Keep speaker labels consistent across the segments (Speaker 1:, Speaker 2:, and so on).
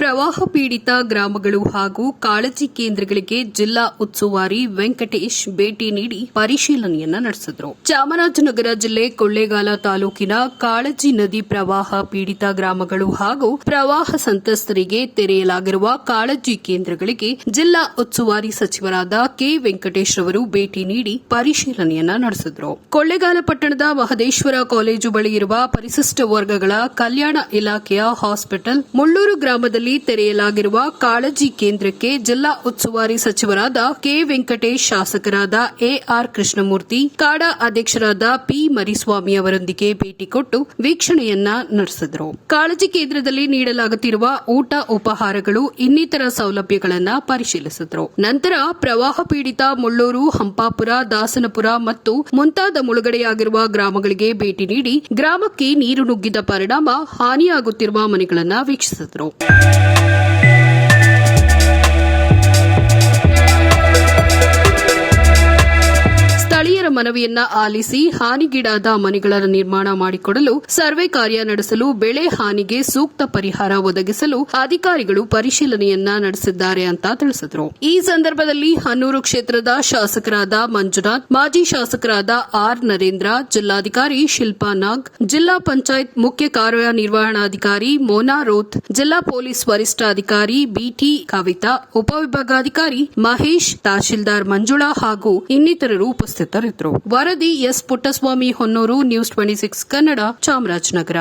Speaker 1: ಪ್ರವಾಹ ಪೀಡಿತ ಗ್ರಾಮಗಳು ಹಾಗೂ ಕಾಳಜಿ ಕೇಂದ್ರಗಳಿಗೆ ಜಿಲ್ಲಾ ಉಸ್ತುವಾರಿ ವೆಂಕಟೇಶ್ ಭೇಟಿ ನೀಡಿ ಪರಿಶೀಲನೆಯನ್ನ ನಡೆಸಿದರು. ಚಾಮರಾಜನಗರ ಜಿಲ್ಲೆ ಕೊಳ್ಳೇಗಾಲ ತಾಲೂಕಿನ ಕಾಳಜಿ ನದಿ ಪ್ರವಾಹ ಪೀಡಿತ ಗ್ರಾಮಗಳು ಹಾಗೂ ಪ್ರವಾಹ ಸಂತ್ರಸ್ತರಿಗೆ ತೆರೆಯಲಾಗಿರುವ ಕಾಳಜಿ ಕೇಂದ್ರಗಳಿಗೆ ಜಿಲ್ಲಾ ಉಸ್ತುವಾರಿ ಸಚಿವರಾದ ಕೆ ವೆಂಕಟೇಶ್ ಅವರು ಭೇಟಿ ನೀಡಿ ಪರಿಶೀಲನೆಯನ್ನ ನಡೆಸಿದರು. ಕೊಳ್ಳೇಗಾಲ ಪಟ್ಟಣದ ಮಹದೇಶ್ವರ ಕಾಲೇಜು ಬಳಿ ಇರುವ ಪರಿಶಿಷ್ಟ ವರ್ಗಗಳ ಕಲ್ಯಾಣ ಇಲಾಖೆಯ ಹಾಸ್ಪಿಟಲ್ ಮುಳ್ಳೂರು ಗ್ರಾಮದಲ್ಲಿ ತೆರೆಯಲಾಗಿರುವ ಕಾಳಜಿ ಕೇಂದ್ರಕ್ಕೆ ಜಿಲ್ಲಾ ಉಸ್ತುವಾರಿ ಸಚಿವರಾದ ಕೆ ವೆಂಕಟೇಶ್ ಶಾಸಕರಾದ ಎಆರ್ ಕೃಷ್ಣಮೂರ್ತಿ, ಕಾಡಾ ಅಧ್ಯಕ್ಷರಾದ ಪಿ ಮರಿಸ್ವಾಮಿ ಅವರೊಂದಿಗೆ ಭೇಟಿ ಕೊಟ್ಟು ವೀಕ್ಷಣೆಯನ್ನ ನಡೆಸಿದರು. ಕಾಳಜಿ ಕೇಂದ್ರದಲ್ಲಿ ನೀಡಲಾಗುತ್ತಿರುವ ಊಟ ಉಪಹಾರಗಳು ಇನ್ನಿತರ ಸೌಲಭ್ಯಗಳನ್ನು ಪರಿಶೀಲಿಸಿದರು. ನಂತರ ಪ್ರವಾಹ ಪೀಡಿತ ಮುಳ್ಳೂರು, ಹಂಪಾಪುರ, ದಾಸನಪುರ ಮತ್ತು ಮುಂತಾದ ಮುಳುಗಡೆಯಾಗಿರುವ ಗ್ರಾಮಗಳಿಗೆ ಭೇಟಿ ನೀಡಿ ಗ್ರಾಮಕ್ಕೆ ನೀರು ನುಗ್ಗಿದ ಪರಿಣಾಮ ಹಾನಿಯಾಗುತ್ತಿರುವ ಮನೆಗಳನ್ನು ವೀಕ್ಷಿಸಿದರು. ಮನವಿಯನ್ನ ಆಲಿಸಿ ಹಾನಿಗೀಡಾದ ಮನೆಗಳ ನಿರ್ಮಾಣ ಮಾಡಿಕೊಡಲು ಸರ್ವೆ ಕಾರ್ಯ ನಡೆಸಲು ಬೆಳೆ ಹಾನಿಗೆ ಸೂಕ್ತ ಪರಿಹಾರ ಒದಗಿಸಲು ಅಧಿಕಾರಿಗಳು ಪರಿಶೀಲನೆಯನ್ನ ನಡೆಸಿದ್ದಾರೆ ಅಂತ ತಿಳಿಸಿದರು. ಈ ಸಂದರ್ಭದಲ್ಲಿ ಹನ್ನೂರು ಕ್ಷೇತ್ರದ ಶಾಸಕರಾದ ಮಂಜುನಾಥ್, ಮಾಜಿ ಶಾಸಕರಾದ ಆರ್ ನರೇಂದ್ರ, ಜಿಲ್ಲಾಧಿಕಾರಿ ಶಿಲ್ಪಾ ನಾಗ್, ಜಿಲ್ಲಾ ಪಂಚಾಯತ್ ಮುಖ್ಯ ಕಾರ್ಯನಿರ್ವಹಣಾಧಿಕಾರಿ ಮೋನಾ ರೋತ್, ಜಿಲ್ಲಾ ಪೊಲೀಸ್ ವರಿಷ್ಠಾಧಿಕಾರಿ ಬಿಟಿ ಕವಿತಾ, ಉಪವಿಭಾಗಾಧಿಕಾರಿ ಮಹೇಶ್, ತಹಶೀಲ್ದಾರ್ ಮಂಜುಳಾ ಹಾಗೂ ಇನ್ನಿತರರು ಉಪಸ್ಥಿತರಿದ್ದರು. ವರದಿ S Puttaswamy Honnur news twenty six Kannada Chamarajanagar.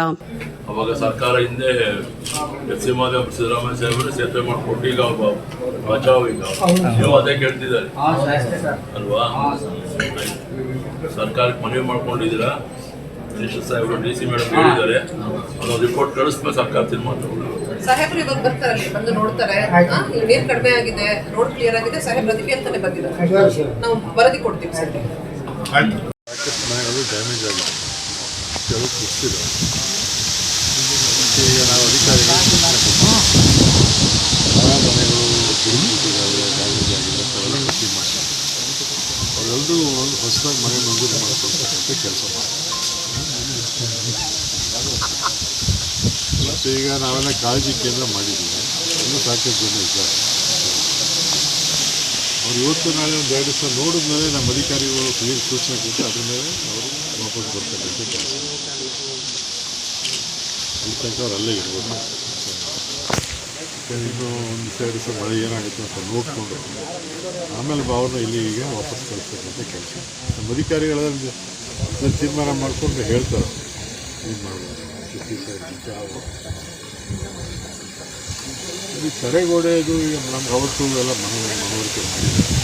Speaker 2: ಅವಾಗ ಸರ್ಕಾರ ಹಿಂದೆ ಎಸ್ ಸಿ ಮಾದೇವ ಸಿದ್ದರಾಮಯ್ಯ ಸಾಹೇಬರು ಸೇರ್ಪಡೆ ಮಾಡಿಕೊಟ್ಟು ಈಗ ಬಚಾವ್ ಈಗ ನೀವು ಅದೇ ಕೇಳ್ತಿದ್ದಾರೆ. ಅಲ್ವಾ? ಸರ್ಕಾರಕ್ಕೆ ಮನವಿ ಮಾಡ್ಕೊಂಡಿದ್ದೀರಾ? ಮಿನಿಸ್ಟರ್ ಸಾಹೇಬರು ಡಿ ಸಿ ಮೇಡಮ್ ಹೇಳಿದ್ದಾರೆ. ಅದೊಂದು ರಿಪೋರ್ಟ್ ಕಳಿಸ್ಬೇಕು ಸರ್ಕಾರ ತೀರ್ಮಾನ.
Speaker 3: ಸಾಹೇಬ್ರು ಇವಾಗ ಬರ್ತಾರೆ ಅಲ್ಲಿ ಬಂದು ನೋಡ್ತಾರೆ. ನೀರು ನೀರ್ ಕಡಿಮೆ ಆಗಿದೆ? ರೋಡ್ ಕ್ಲಿಯರ್ ಆಗಿದೆ? ಸಾಹೇಬ್ರು ಅದಕ್ಕೆ ಅಂತಾನೆ ಬಂದಿದ್ದಾರೆ. ನಾವು ವರದಿ ಕೊಡ್ತೀವಿ ಸರ್.
Speaker 4: ಮನೆಗಳು ಡ್ಯಾಮೇಜ್ ಆಗಿದೆ ಈಗ ನಾವು ಅಧಿಕಾರಿಗಳು ಡ್ಯಾಮೇಜ್ ಒಂದು ಹೊಸದಾಗಿ ಮನೆ ಕೆಲಸ ಮಾಡಿ ಮತ್ತು ಈಗ ನಾವೆಲ್ಲ ಕಾಳಜಿ ಕೇಂದ್ರ ಮಾಡಿದ್ದೀವಿ. ಇನ್ನೂ ಸಾಕಷ್ಟು ಜನ ಇದ್ದಾರೆ. ಅವ್ರು ಇವತ್ತು ನಾಳೆ ಒಂದು ಎರಡು ದಿವಸ ನೋಡಿದ್ಮೇಲೆ ನಮ್ಮ ಅಧಿಕಾರಿಗಳು ಕ್ಲೀನ್ ಸೂಚನೆ ಕೊಟ್ಟು ಅದ್ರ ಮೇಲೆ ಅವರು ವಾಪಸ್ ಬರ್ತಕ್ಕಂಥ ಕೆಲಸ ಅಲ್ಲಿ ಅವ್ರು ಅಲ್ಲೇ ಇರ್ಬೋದು. ಇನ್ನು ಒಂದು ಎರಡು ದಿವಸ ಮಳೆ ಏನಾಗುತ್ತೆ ಅಂತ ನೋಡಿಕೊಂಡು ಆಮೇಲೆ ಅವ್ರನ್ನ ಇಲ್ಲಿ ಇಲ್ಲಿಗೆ ವಾಪಸ್ ಕಳಿಸ್ತಕ್ಕಂಥ ಕೆಲಸ ನಮ್ಮ ಅಧಿಕಾರಿಗಳ ತೀರ್ಮಾನ ಮಾಡಿಕೊಂಡು ಹೇಳ್ತಾರೆ. ಏನು ಮಾಡ್ಬೋದು? ಯಾವ ಈ ತಡೆಗೋಡೆದು ನಮ್ಗೆ ಅವತ್ತು ಎಲ್ಲ ಮನ ಮನವರಿಕೆ ಮಾಡಿದ್ದಾರೆ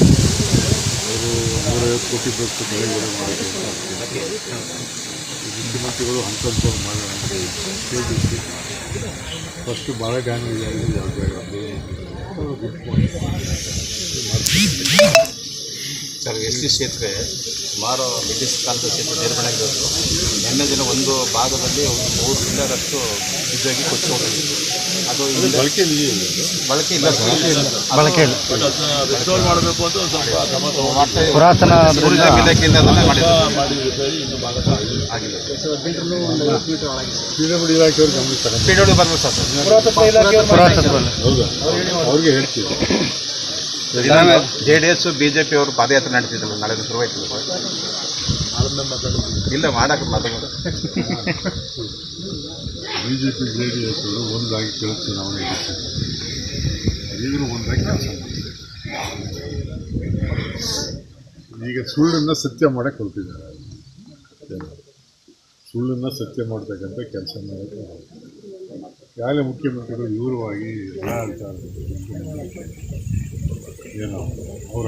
Speaker 4: ಅವರು ನೂರೈವತ್ತು ಕೋಟಿ ಬಸ್ ತಡೆಗೋಡೆ. ಈ ಮುಖ್ಯಮಂತ್ರಿಗಳು ಹಂತ ಮಾಡೋಣ ಫಸ್ಟು ಭಾಳ ಡ್ಯಾಮೇಜ್ ಆಗಿದೆ ಯಾವ ಜಾಗ ಪಾಯಿಂಟ್
Speaker 5: ಸರ್ ಎಸ್ ಸಿ ಸೇತುವೆ ಸುಮಾರು ಬ್ರಿಟಿಷ್ ಕಾಲದ ಸೇತುವೆ ನಿರ್ಮಾಣ ಆಗಿರೋದು. ನಿನ್ನೆ ದಿನ ಒಂದು ಭಾಗದಲ್ಲಿ ಒಂದು ಮೂರು ಪಿಲ್ಲರಷ್ಟು ಇದಾಗಿ ಕೊಚ್ಚಿ ಹೋಗಿತ್ತು ಅದು
Speaker 4: ಇಲ್ಲಿ ಬಳಕೆ
Speaker 5: ಬಳಕೆ ಇಲ್ಲ ಸರ್.
Speaker 6: ಬಳಕೆ ಇಲ್ಲ.
Speaker 2: ಮಾಡಬೇಕು ಅಂತ ಸ್ವಲ್ಪ
Speaker 6: ಪುರಾತನ
Speaker 5: ಇಲಾಖೆಯಿಂದ ಅದನ್ನ
Speaker 2: ಆಗಿಲ್ಲ
Speaker 4: ಪಿ ಡಬ್ಲ್ಯೂ ಇಲಾಖೆಯವ್ರು
Speaker 5: ಪಿ ಡಬ್ಲ್ಯೂ ಬರ್ಬೋದು ಸರ್.
Speaker 6: ಪುರಾತತ್ವ
Speaker 4: ಅವ್ರಿಗೆ ಹೇಳ್ತೀವಿ
Speaker 5: ಜೆ ಡಿ ಎಸ್ ಬಿ ಅವರು ಪಾದಯಾತ್ರೆ ನಡೆಸಿದ್ರು ನಾಳೆ ಶುರುವಾಯ್ತು ಇಲ್ಲ ಮಾಡಕ್ಕೆ ಮಾತಾಡೋದು
Speaker 4: B J P J D S ಅವರು ಒಂದಾಗಿ ಕೆಲಸ ಚುನಾವಣೆ ಒಂದಾಗಿ ಈಗ ಸುಳ್ಳನ್ನು ಸತ್ಯ ಮಾಡಕ್ಕೆ ಹೊರಟಿದ್ದಾರೆ. ಸುಳ್ಳನ್ನು ಸತ್ಯ ಮಾಡ್ತಕ್ಕಂಥ ಕೆಲಸ ಮಾಡೋಕ್ಕೆ ಈಗಾಗಲೇ ಮುಖ್ಯಮಂತ್ರಿಗಳು ಎಲ್ಲ ಹೇಳ್ತಾ ಇದ್ದಾರೆ. ಏನು, ಅವರ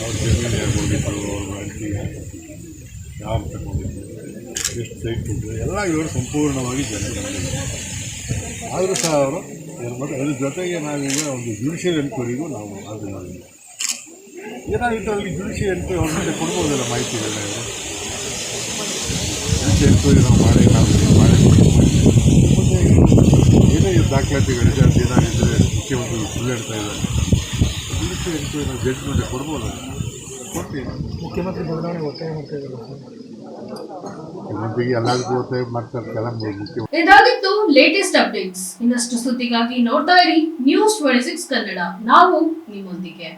Speaker 4: ಅವ್ರ ಜಮೀನು ಹೋಗಿದ್ರು ಅವ್ರ ಅಡ್ಡಿ ಯಾರು ತಗೊಂಡಿದ್ರು, ಎಷ್ಟು ಸೈಟ್ ಕೊಟ್ಟರು ಎಲ್ಲ ಇವರು ಸಂಪೂರ್ಣವಾಗಿ ಜನ ಆದರೂ ಸಹ ಅವರು ಏನು ಮಾಡಿ ಅದ್ರ ಜೊತೆಗೆ ನಾವೀಗ ಒಂದು ಜುಡಿಷಿಯಲ್ ಎನ್ಕ್ವೈರಿಗೂ ನಾವು ಅದು ಮಾಡಿದ್ವಿ ಏನಾಗಿತ್ತು ಅಲ್ಲಿ ಜುಡಿಷಿಯಲ್ ಎನ್ಕ್ವೈರಿ ಅವ್ರ ಜೊತೆ ಕೊಡ್ಬೋದಲ್ಲ ಮಾಹಿತಿಗಳನ್ನ ಜುಡಿಷಿಯಲ್ ಎನ್ಕ್ವೈರಿ ನಾವು ಮಾಡಿ ನಾವು ಇದು ಮಾಡಿ ಮುಂದೆ ಏನೇ ಇದು ದಾಖಲಾತಿಗಳಿದೆ ಅದು ಏನಾಗಿದ್ದರೆ ಮುಖ್ಯಮಂತ್ರಿಗಳು ಸುಳ್ಳಾಡ್ತಾ ಇದ್ದಾರೆ. ಜುಡಿಷಿಯಲ್ ಎಂಟು ನಾವು ಜಡ್ಜ್ಮೆಂಟ್ ಕೊಡ್ಬೋದಲ್ಲ
Speaker 6: ಮುಖ್ಯಮಂತ್ರಿ ಬದಲಾವಣೆ ಒತ್ತಾಯ ಮಾಡ್ತಾ ಇದ್ದಾರೆ.
Speaker 4: ಮುಖ್ಯಮಂತ್ರಿಗೆ ಎಲ್ಲದಕ್ಕೂ ಒತ್ತಾಯ ಮಾಡ್ತಾರೆ ಮುಖ್ಯ
Speaker 1: ಇದಾಗಿತ್ತು ಲೇಟೆಸ್ಟ್ ಅಪ್ಡೇಟ್ಸ್ ಇನ್ನಷ್ಟು ಸುದ್ದಿಗಾಗಿ ನೋಡ್ತಾ ಇರಿ ನ್ಯೂಸ್ ಟ್ವೆಂಟಿ ಸಿಕ್ಸ್ ಕನ್ನಡ. ನಾವು ನಿಮ್ಮೊಂದಿಗೆ.